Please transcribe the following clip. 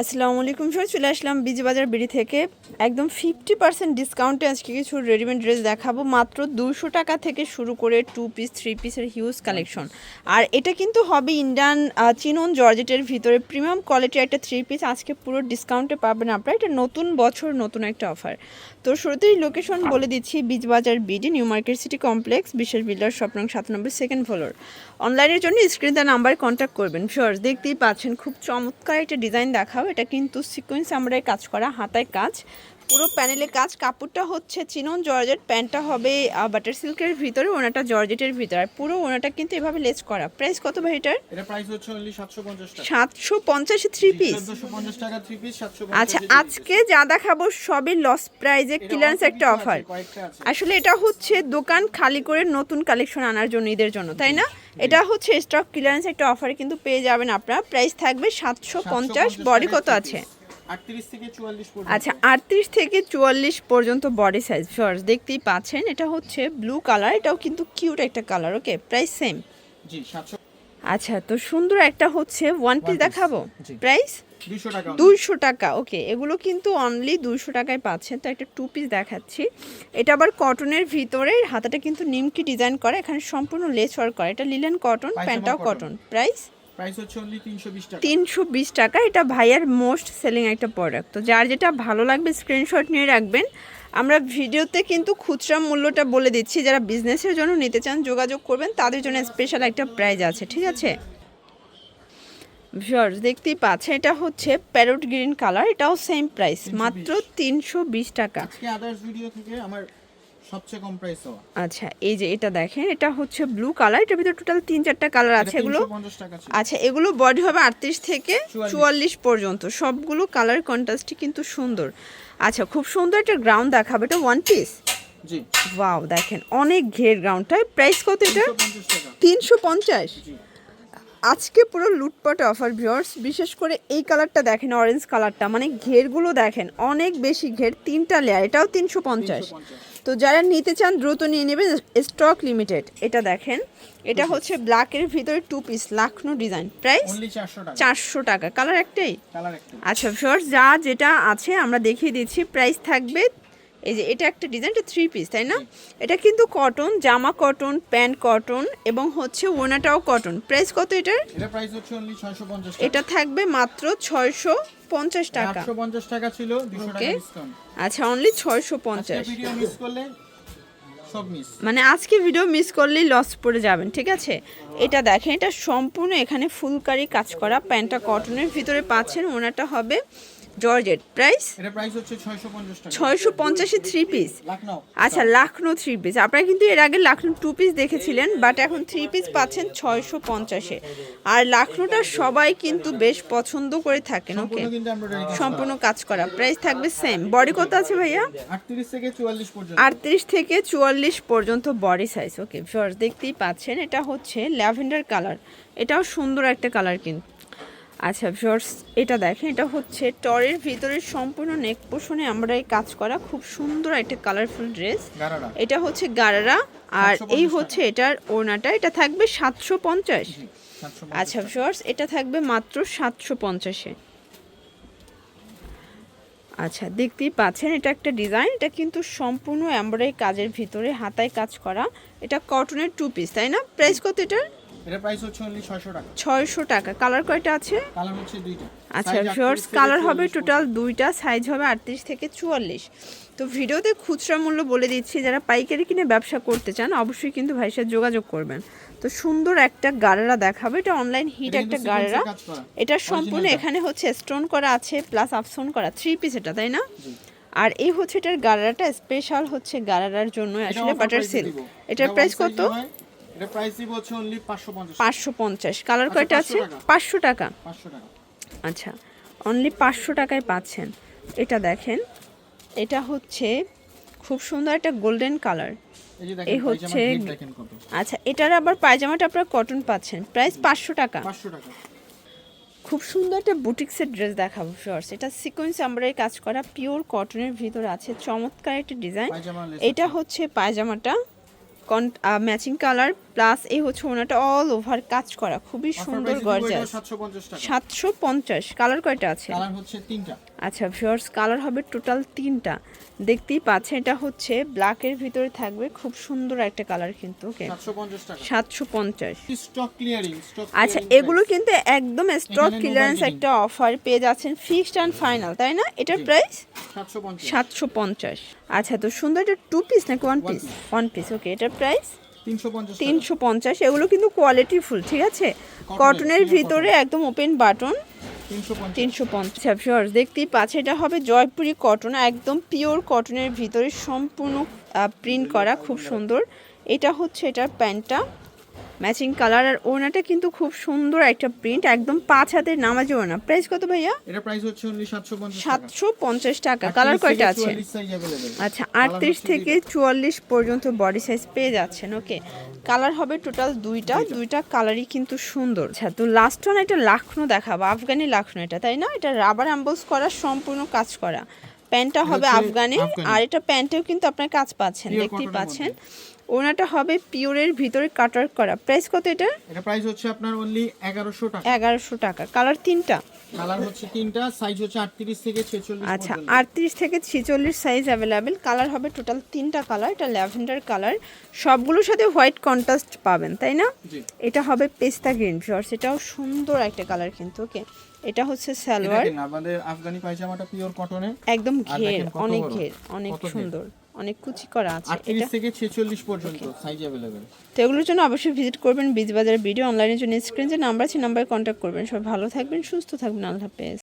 আসসালামু আলাইকুম স্যার চলে আসলাম বিজবাজার বিড়ি থেকে। একদম ফিফটি পার্সেন্ট ডিসকাউন্টে আজকে কিছু রেডিমেড ড্রেস দেখাবো। মাত্র দুশো টাকা থেকে শুরু করে টু পিস থ্রি পিসের হিউজ কালেকশন আর এটা কিন্তু হবে ইন্ডিয়ান চিনন জর্জেটের ভিতরে। প্রিমিয়াম কোয়ালিটির একটা থ্রি পিস আজকে পুরো ডিসকাউন্টে পাবেন আপনারা। এটা নতুন বছর, নতুন একটা অফার তো শুরুতেই লোকেশন বলে দিচ্ছি, বিজবাজার BD new market city complex বিশেষ বিল্ডার স্বপ্নং সাত নম্বর সেকেন্ড ফ্লোর অনলাইনের জন্য স্ক্রিন তার নাম্বার কন্ট্যাক্ট করবেন। শিওর দেখতেই পাচ্ছেন, খুব চমৎকার একটা ডিজাইন দেখাও এটা কিন্তু সিকোয়েন্স আমরা কাজ করা হাতায় কাজ। পুরো প্যানেলে কাজ। কাপড়টা হচ্ছে চিনন জর্জেট প্যান্টটা হবে বাটার সিল্কের ভিতরে ওনাটা জর্জেটের ভিতরে। আর পুরো ওনাটা কিন্তু এভাবে লেস করা। প্রাইস কত ভাই এটার? এটা প্রাইস হচ্ছে অনলি 750 টাকা। সাতশো পঞ্চাশি থ্রি পিস 1450 টাকা 3 পিস 750 আচ্ছা আজকে যা দেখাবো সবই লস প্রাইজে ক্লিয়ারেন্স একটা অফার আসলে এটা হচ্ছে দোকান খালি করে নতুন কালেকশন আনার জন্য ঈদের জন্য তাই না? এটা হচ্ছে স্টক ক্লিয়ারেন্স একটা অফারে কিন্তু পেয়ে যাবেন আপনারা। প্রাইস থাকবে সাতশো পঞ্চাশ বডি কত আছে? 38 থেকে 44 পর্যন্ত। আচ্ছা আটত্রিশ থেকে চুয়াল্লিশ পর্যন্ত বডি সাইজ শর্টস দেখতেই পাচ্ছেন এটা হচ্ছে ব্লু কালার এটাও কিন্তু কিউট একটা কালার ওকে প্রাইস সেম আচ্ছা তো সুন্দর একটা হচ্ছে ওয়ান পিস দেখাবো? প্রাইস দুইশো টাকা ওকে এগুলো কিন্তু অনলি দুইশো টাকায় পাচ্ছেন তো একটা টু পিস দেখাচ্ছি। এটা আবার কটনের ভিতরে হাতাটা কিন্তু নিমকি ডিজাইন করা এখানে সম্পূর্ণ লেস ওয়ার্ক করা। এটা লিলেন কটন পায়জামা প্যান্টটাও কটন প্রাইস প্রাইস হচ্ছে অনলি 320 টাকা। তিনশো বিশ টাকা এটা ভাইয়ার মোস্ট সেলিং একটা প্রোডাক্ট তো যার যেটা ভালো লাগবে স্ক্রিনশট নিয়ে রাখবেন। আমরা ভিডিওতে কিন্তু খুচরা মূল্যটা বলে দিচ্ছি। যারা বিজনেসের জন্য নিতে চান যোগাযোগ করবেন তাদের জন্য স্পেশাল একটা প্রাইজ আছে ঠিক আছে? ভিউয়ার্স দেখতেই পাচ্ছেন এটা হচ্ছে প্যারোট গ্রিন কালার এটাও সেম প্রাইস মাত্র তিনশো বিশ টাকা। আদার্স ভিডিও থেকে আমার সবচেয়ে কম প্রাইস হওয়া আচ্ছা এই যে এটা দেখেন এটা হচ্ছে ব্লু কালার এটার ভিতরে টোটাল তিন চারটা কালার আছে এগুলো। 350 টাকা ছিল। আচ্ছা এগুলো বডি হবে আটত্রিশ থেকে চুয়াল্লিশ। পর্যন্ত। সবগুলো কালার কন্ট্রাস্টই কিন্তু সুন্দর। আচ্ছা খুব সুন্দর একটা গ্রাউন্ড দেখাবে এটা ওয়ান পিস জি। ওয়াও দেখেন অনেক ঘের গ্রাউন্ডটায় প্রাইস কত এটা? তিনশো পঞ্চাশ আজকে পুরো লুটপাট অফার ভিউয়ার্স বিশেষ করে এই কালারটা দেখেন অরেঞ্জ কালারটা মানে ঘেরগুলো দেখেন অনেক বেশি ঘের তিনটা লেয়ার এটাও তিনশো পঞ্চাশ। 350 তো যারা নিতে চান দ্রুত নিয়ে নেবেন স্টক লিমিটেড। এটা দেখেন এটা হচ্ছে ব্ল্যাকের ভিতরে two piece Lucknow design price only 400 টাকা। চারশো টাকা। কালার একটাই? আচ্ছা ভিউয়ার্স যা যেটা আছে আমরা দেখিয়ে দিচ্ছি। প্রাইস থাকবে এই যে এটা একটা ডিজাইন এটা থ্রি পিস তাই না? এটা কিন্তু কটন জামা কটন প্যান্ট কটন এবং হচ্ছে ওনাটাও কটন প্রাইস কত এটার? এটা প্রাইস হচ্ছে অনলি 650 এটা থাকবে মাত্র ছয়শো পঞ্চাশ টাকা। 850 টাকা ছিল 200 টাকা ডিসকাউন্ট আচ্ছা অনলি ছয়শো পঞ্চাশ। ভিডিও মিস করলে সব মিস মানে আজকে ভিডিও মিস করলেই লস পড়ে যাবেন ঠিক আছে? এটা দেখেন এটা সম্পূর্ণ এখানে ফুলকারি কাজ করা প্যান্টটা কটনের ভিতরে পাচ্ছেন ওনাটা হবে জর্জেট প্রাইস? এটা প্রাইস হচ্ছে 650 টাকা। ছয়শো পঞ্চাশে থ্রি পিস আচ্ছা লাখনো থ্রি পিস আপনারা কিন্তু এর আগে লাখনো টু পিস দেখেছিলেন বাট এখন থ্রি পিস পাচ্ছেন ছয়শো পঞ্চাশে। আর লাখনোটা সবাই কিন্তু বেশ পছন্দ করে থাকেন ওকে সম্পূর্ণ কাজ করা। প্রাইস থাকবে সেম বডি কত আছে ভাইয়া? 38 থেকে 44 পর্যন্ত। আটত্রিশ থেকে চুয়াল্লিশ পর্যন্ত বডি সাইজ ওকে ফার্স্ট দেখতেই পাচ্ছেন এটা হচ্ছে ল্যাভেন্ডার কালার। এটাও সুন্দর একটা কালার কিন্তু। আচ্ছা ভিউয়ার্স এটা দেখেন এটা হচ্ছে টরের ভিতরে সম্পূর্ণ নেক পোষণে আমরা এই কাজ করা খুব সুন্দর একটা কালারফুল ড্রেস এটা হচ্ছে গারারা আর এই হচ্ছে এটার ওনাটা এটা থাকবে সাতশো পঞ্চাশ। আচ্ছা ভিউয়ার্স এটা থাকবে মাত্র সাতশো পঞ্চাশে। আচ্ছা দেখতেই পাচ্ছেন এটা একটা ডিজাইন এটা কিন্তু সম্পূর্ণ এমব্রয়ডারি কাজের ভিতরে হাতায় কাজ করা। এটা কটনের টু পিস তাই না? প্রাইস কত এটার? এটা প্রাইস হচ্ছে অনলি 600 টাকা। কালার কয়টা আছে? কালার হচ্ছে দুইটা। আচ্ছা 38 ভিউয়ার্স কালার হবে টোটাল দুইটা সাইজ হবে আটত্রিশ থেকে চুয়াল্লিশ। তো ভিডিওতে খুচরা মূল্য বলে দিচ্ছি যারা পাইকারি কিনে ব্যবসা করতে চান অবশ্যই কিন্তু ভাইয়ের সাথে যোগাযোগ করবেন। তো সুন্দর একটা গাড়েরা দেখাবে। এটা অনলাইন হিট একটা গাড়েরা। এটা সম্পূর্ণ এখানে হচ্ছে স্টোন করা আছে প্লাস আফসোন করা থ্রি পিস এটা তাই না? আর এই হচ্ছে এটার গাড়াটা স্পেশাল হচ্ছে গাড়ারার জন্য আসলে বাটার সিল্ক এটার প্রাইস কত? এটা প্রাইস দিব হচ্ছে অনলি 550 পাঁচশো পঞ্চাশ। কালার কয়টা আছে? টাকা। পাঁচশো টাকা। 500 টাকা। আচ্ছা অনলি পাঁচশো টাকায় পাচ্ছেন। এটা দেখেন এটা হচ্ছে খুব সুন্দর একটা গোল্ডেন কালার এই হচ্ছে আচ্ছা এটার আবার পায়জামাটা আপনার কটন পাচ্ছেন। প্রাইস পাঁচশো টাকা। 500 টাকা। খুব সুন্দর একটা বুটিক্সের ড্রেস দেখাবো শর্টস এটা সিকোয়েন্স আমরাই কাজ করা পিওর কটনের ভিতরে আছে। চমৎকার একটা ডিজাইন এটা হচ্ছে পায়জামাটা। ম্যাচিং কালার প্লাস এই হচ্ছে ওনাটা অল ওভার কাজ করা। খুবই সুন্দর গর্জাস সাতশো পঞ্চাশ সাতশো পঞ্চাশ। কালার কয়টা আছে? কালার হচ্ছে তিনটা। আচ্ছা ভিউয়ার্স কালার হবে টোটাল তিনটা। দেখতেই পাচ্ছেন এটা হচ্ছে ব্ল্যাকের ভিতরে থাকবে খুব সুন্দর একটা কালার কিন্তু ওকে সাতশো পঞ্চাশ আচ্ছা এগুলো কিন্তু একদম স্টক ক্লিয়ারেন্স একটা অফার পেয়ে যাচ্ছেন ফিক্সড অ্যান্ড ফাইনাল তাই না? এটার প্রাইস সাতশো পঞ্চাশ। আচ্ছা তো সুন্দর এটা টু পিস নাকি one piece one piece okay এটার প্রাইস তিনশো পঞ্চাশ এগুলো কিন্তু কোয়ালিটি ফুল ঠিক আছে? কটনের ভিতরে একদম ওপেন বাটন তিনশো পঞ্চাশ। পঞ্চাশ। ভিউয়ার্স দেখতেই পাচ্ছে এটা হবে জয়পুরি কটন একদম পিওর কটনের ভিতরে সম্পূর্ণ প্রিন্ট করা খুব সুন্দর। এটা হচ্ছে এটার প্যান্টটা। ম্যাচিং কালার আর ওনাটা কিন্তু খুব সুন্দর একটা প্রিন্ট একদম পাঁচ হাতের নামাজি ওনা প্রাইস কত ভাইয়া? এটা প্রাইস হচ্ছে অনলি সাতশো পঞ্চাশ টাকা। কালার কয়টা আছে? আচ্ছা আটত্রিশ থেকে চুয়াল্লিশ পর্যন্ত বডি সাইজ পেয়ে যাচ্ছেন ওকে কালার হবে টোটাল দুইটা। দুইটা। কালারই কিন্তু সুন্দর। আচ্ছা তো লাস্ট ওয়ান এটা লাখনো দেখাবো। আফগানি লাখনো এটা তাই না? এটা রাবার অ্যাম্বলস করা সম্পূর্ণ কাজ করা। প্যান্টটা হবে আফগানি। আর এটা প্যান্টেও কিন্তু আপনার কাজ পাচ্ছেন দেখতেই পাচ্ছেন। ওনাটা হবে পিওরের ভিতরে কাটার করা। প্রাইস কত এটা? এটা প্রাইস হচ্ছে আপনার অনলি এগারোশো টাকা। এগারোশো টাকা। কালার তিনটা? কালার হচ্ছে তিনটা সাইজ হচ্ছে আটত্রিশ থেকে ছেচল্লিশ আচ্ছা আটত্রিশ থেকে ছেচল্লিশ সাইজ অ্যাভেলেবেল কালার হবে টোটাল তিনটা কালার এটা ল্যাভেন্ডার কালার সবগুলোর সাথে হোয়াইট কন্ট্রাস্ট পাবেন তাই না? এটা হবে পেস্তা গ্রিন ফিওর্স এটাও সুন্দর একটা কালার কিন্তু ওকে এটা হচ্ছে সালোয়ার। আমাদের আফগানি পায়জামাটা পিওর কটনে একদম ঘের অনেক ঘের অনেক সুন্দর অনেক কুচি করা আছে। এটা থেকে ছেচল্লিশ পর্যন্ত সাইজ अवेलेबल তো এগুলোর জন্য অবশ্যই ভিজিট করবেন বীজবাজার ভিডিও অনলাইনের জন্য স্ক্রিনে যে নাম্বার আছে নাম্বারে কন্ট্যাক্ট করবেন। সবাই ভালো থাকবেন সুস্থ থাকবেন। আল্লাহ হাফেজ।